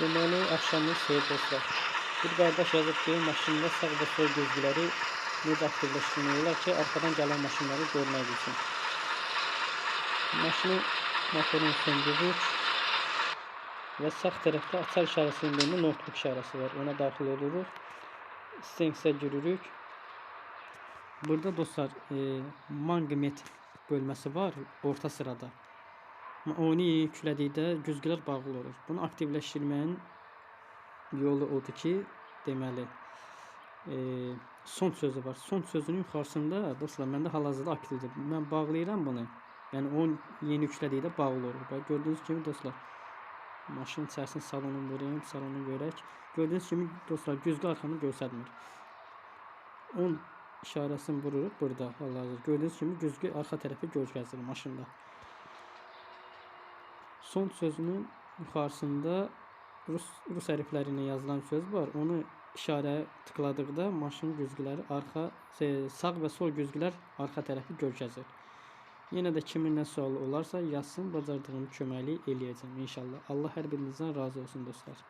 Deməli, axşamınız xeyir dostlar. Bir qardaş yazıb ki, maşında sağ və sol güzgüləri necə aktivləşdirmək olar ki, arxadan gələn maşınları görmək üçün. Maşını motorunu söndürürük və sağ tərəfdə açar işarəsinin birində notebook işarəsi var. Ona daxil oluruq. Sensə giririk. Burada dostlar e, manqmet bölməsi var orta sırada. Onu yüklədikdə güzgülər bağlı olur. Bunu aktivləşdirməyin yolu odur ki, deməli e, son sözü var. Son sözünün yuxarısında dostlar məndə hal-hazırda aktivdir. Mən bağlayıram bunu. Yəni onu yeni yüklədikdə bağlı olur. Bax gördüyünüz kimi dostlar maşının içərisinin salonunu vurayım, salonu görək. Gördüyünüz kimi dostlar güzgü arxanı göstərmir. 10 işarəsini vururuq burada hal-hazır. Gördüyünüz kimi güzgü arxa tərəfi göstərir maşında. Son sözünün yuxarısında rus rus hərfləri ilə yazılan söz var. Onu işarəyə tıkladıqda maşın güzgüləri arxa sağ və sol güzgülər arxa tərəfi görkəzir. Yenə də kimin nə sualı olarsa yazsın, bacardığım köməklik eləyəcəm inşallah. Allah hər birinizdən razı olsun dostlar.